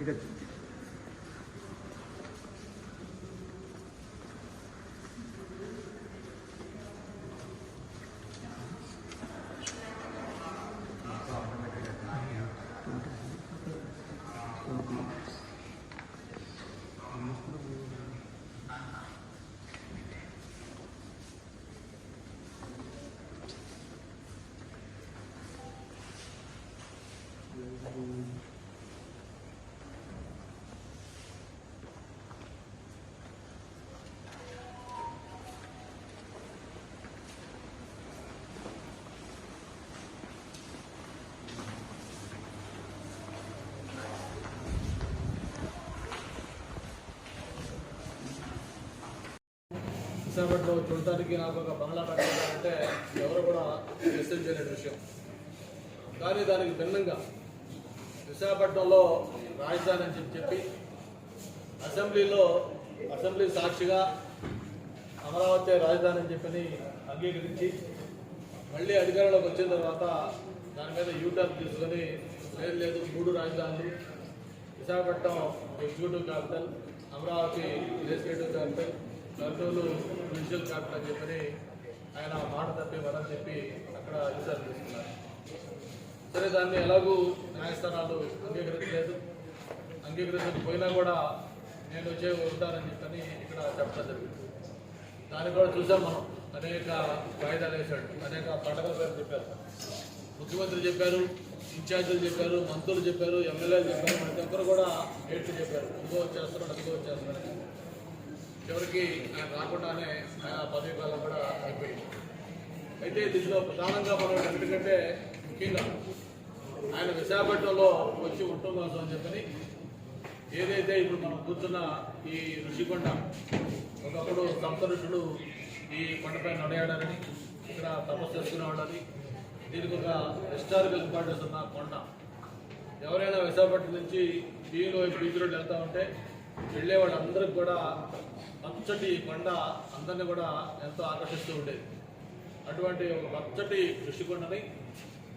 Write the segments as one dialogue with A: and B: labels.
A: 这个 విశాఖపట్నంలో చూడటానికి నాకు ఒక బంగ్లా కట్టాలంటే ఎవరు కూడా మెసేజ్ చేయలేని విషయం. కానీ దానికి భిన్నంగా విశాఖపట్నంలో రాజధాని అని చెప్పి అసెంబ్లీలో అసెంబ్లీ సాక్షిగా అమరావతి రాజధాని అని చెప్పని అంగీకరించి మళ్ళీ అధికారంలోకి వచ్చిన తర్వాత దాని మీద యూటర్న్ తీసుకొని లేదు లేదు మూడు రాజధానులు Visakhapatnam executive capital Amaravati legislative capital Kurnool judicial capital అని చెప్పని ఆయన మాట తప్పి వరం చెప్పి అక్కడ రిజర్వ్ చేస్తున్నారు. సరే దాన్ని ఎలాగూ న్యాయస్థానాలు అంగీకరించలేదు. అంగీకరించకపోయినా కూడా నేను వచ్చే ఉంటానని చెప్పని ఇక్కడ చెప్పడం జరిగింది. దాన్ని కూడా చూసాం మనం. అనేక వాయిదాలు వేశాడు. అనేక పండగల పేరు చెప్పారు. ముఖ్యమంత్రి చెప్పారు ఇన్ఛార్జీలు చెప్పారు మంత్రులు చెప్పారు ఎమ్మెల్యేలు చెప్పారు ప్రతి ఒక్కరు కూడా డేట్లు చెప్పారు. ఇంకో వచ్చేస్తున్నాడు ఇంకో వచ్చేస్తున్నాడు. ఇక్కడికి ఆయన రాకుండానే పదవి కాలం కూడా అయిపోయింది. అయితే దీంట్లో ప్రధానంగా మనం ఎందుకంటే ముఖ్యంగా ఆయన విశాఖపట్నంలో వచ్చి ఉండటం కోసం అని చెప్పని ఏదైతే ఇప్పుడు మనం కూర్చున్న ఈ ఋషికొండ ఒకప్పుడు సప్త ఈ కొండపై నడయాడని ఇక్కడ తపస్సు చేసుకునేవాడని దీనికి ఒక హిస్టారికల్ ఇంపార్టెన్స్ ఉన్న కొండ. ఎవరైనా విశాఖపట్నం నుంచి బీలో బీచ్ రోడ్ వెళ్తా ఉంటే వెళ్ళే వాళ్ళందరికీ కూడా పచ్చటి కొండ అందరినీ కూడా ఎంతో ఆకర్షిస్తూ ఉండేది. అటువంటి ఒక పచ్చటి దృష్టికొండని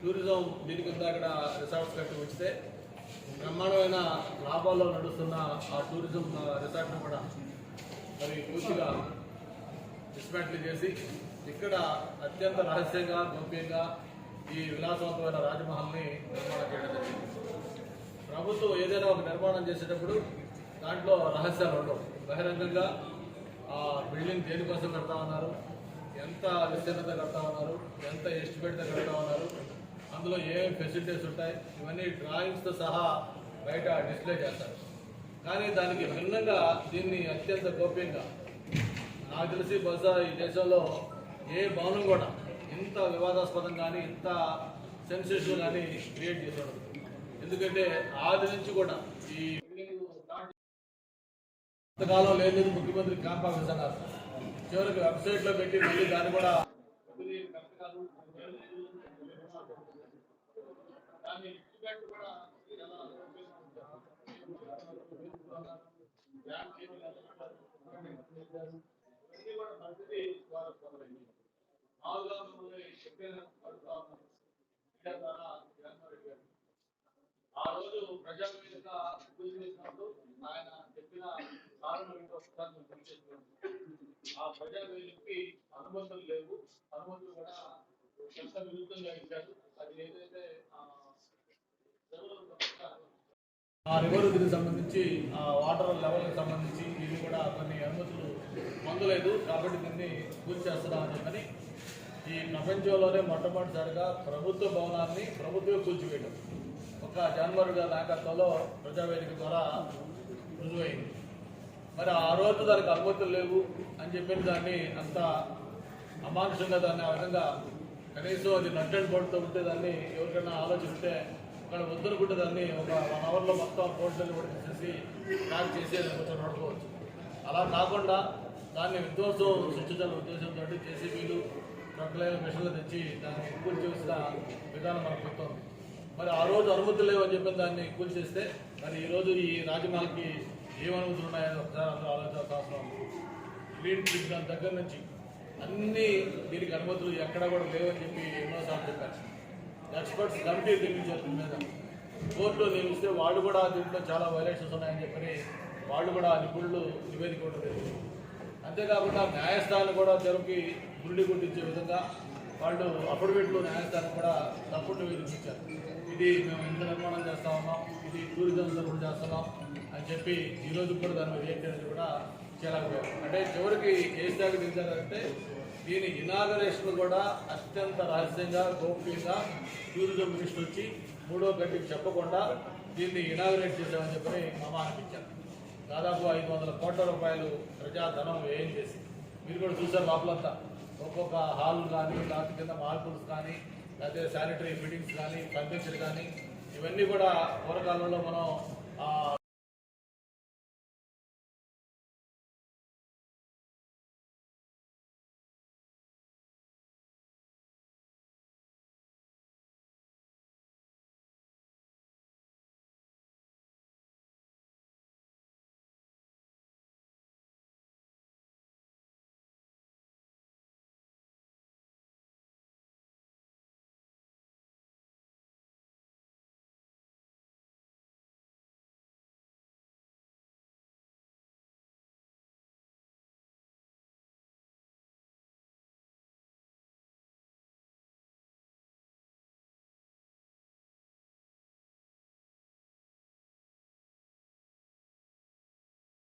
A: టూరిజం దీనికి అక్కడ రిసార్ట్స్ కట్టి ఉంచితే బ్రహ్మాండమైన లాభాల్లో నడుస్తున్న ఆ టూరిజం రిసార్ట్ను కూడా మరి పూర్తిగా డిస్మాంటిల్ చేసి ఇక్కడ అత్యంత రహస్యంగా గోప్యంగా ఈ విలాసవంతమైన రాజమహల్ని నిర్మాణం చేయడం జరిగింది. ప్రభుత్వం ఏదైనా ఒక నిర్మాణం చేసేటప్పుడు దాంట్లో రహస్యాలు ఉండవు. బహిరంగంగా ఆ బిల్డింగ్ దేనికోసం కడతా ఉన్నారు? ఎంత విస్తీర్ణత కడతా ఉన్నారు? ఎంత ఎస్టిమేట్తో కడతా ఉన్నారు? అందులో ఏమేమి ఫెసిలిటీస్ ఉంటాయి? ఇవన్నీ డ్రాయింగ్స్తో సహా బయట డిస్ప్లే చేస్తారు. కానీ దానికి భిన్నంగా దీన్ని అత్యంత గోప్యంగా నాకు తెలిసి బహుశా ఈ దేశంలో ఏ భవనం కూడా ఇంత వివాదాస్పదం కానీ ఇంత సెన్సేషన్ కానీ క్రియేట్ చేశాడు ఎందుకంటే ఆది నుంచి కూడా ఈ ఇంతకాలం లేదు ముఖ్యమంత్రి క్యాంప్ ఆఫీస్ అన్నారు చివరికి వెబ్సైట్లో పెట్టి మళ్ళీ దాన్ని కూడా ఆ రోజు కాదు, దాన్ని implement కూడా చాలా బ్యాంక్ ఏమీ లేకుండా ఇవన్నీ కూడా పరిస్థితి వారు పొందలేదు. మామూలుగా మిమ్మల్ని ఎప్పుడైనా అడుగుతా ఉన్నాను. మీడియా ద్వారా జగన్మోహన్ రెడ్డి గారు. ఆ రోజు ప్రజావేదిక పూజ చేసినప్పుడు ఆయన చెప్పిన కారణం ఏంటో ఒకసారి మేము గుర్తు చేసుకోండి. ఆ ప్రజావేదికకి అనుమతులు లేవు. అనుమతులు కూడా ఎంత విరుద్ధంగా ఇచ్చారు అది ఏదైతే ఆ రివర్ దీనికి సంబంధించి ఆ వాటర్ లెవెల్కి సంబంధించి ఇది కూడా కొన్ని అనుమతులు పొందలేదు. కాబట్టి దీన్ని పూర్తి చేస్తున్నామని చెప్పని ఈ ప్రపంచంలోనే మొట్టమొదటిసారిగా ప్రభుత్వ భవనాన్ని ప్రభుత్వం కూల్చివేయడం ఒక జనవరి గారి నాయకత్వంలో ప్రజావేదిక ద్వారా రుజువైంది. మరి ఆ రోజు దానికి అనుమతులు లేవు అని చెప్పిన దాన్ని అంత అమానుషంగా దాన్ని ఆ విధంగా కనీసం అది నట్ బోర్డుతో ఉంటే దాన్ని ఎవరికైనా ఆలోచిస్తే ఇక్కడ వద్దనుకుంటే దాన్ని ఒక వన్ అవర్లో మొత్తం పోర్టులను కూడా తీసేసి ప్యాక్ చేసి కొంచెం నడుకోవచ్చు అలా కాకుండా దాన్ని విధ్వంసం సృష్టించాలనే ఉద్దేశంతో జేసీబీలు ట్రక్లైన మిషన్లు తెచ్చి దాన్ని కూల్ చేసిన విధానం మనకు గుర్తుంది. మరి ఆ రోజు అనుమతులు లేవని చెప్పిన దాన్ని కూల్ చేస్తే మరి ఈరోజు ఈ రాజమహల్కి ఏం ఉన్నాయని ఒకసారి అందరూ ఆలోచించాల్సిన అవసరం గ్రీన్ దాని దగ్గర నుంచి అన్ని దీనికి అనుమతులు ఎక్కడ కూడా లేవని చెప్పి ఎన్నోసార్లు చెప్పారు. ఎక్స్పర్ట్స్ కమిటీ తెప్పించారు మీద. కోర్టులో నియమిస్తే వాళ్ళు కూడా దీంట్లో చాలా వైలేషన్స్ ఉన్నాయని చెప్పని వాళ్ళు కూడా నిపుణులు నివేదిక ఇవ్వడం అంతేకాకుండా న్యాయస్థానం కూడా జరిపి గుండి గుండించే విధంగా వాళ్ళు అఫిడవిట్లో న్యాయస్థానం కూడా తప్పుడు నివేదించారు ఇచ్చారు. ఇది మేము ఇంత నిర్మాణం చేస్తా ఉన్నాం ఇది టూరిజం తరఫున చేస్తున్నాం అని చెప్పి ఈరోజు కూడా దాని వ్యక్తి కూడా చేయలేకపోయారు అంటే చివరికి ఏ స్థాయికి దించారంటే దీని ఇనాగరేషన్ కూడా అత్యంత రహస్యంగా గోప్యంగా టూరిజం మినిస్టర్ వచ్చి మూడో గంటకి చెప్పకుండా దీన్ని ఇనాగరేట్ చేశామని చెప్పి మమ అనిపించారు. దాదాపు ఐదు వందల కోట్ల రూపాయలు ప్రజాధనం వ్యయం చేసి. మీరు కూడా చూసారు లోపలంతా. ఒక్కొక్క హాల్ కానీ లేకపోతే కింద మార్పుల్స్ కానీ లేకపోతే శానిటరీ ఫిట్టింగ్స్ కానీ ఫర్నిచర్ కానీ ఇవన్నీ కూడా పూర్వకాలంలో మనం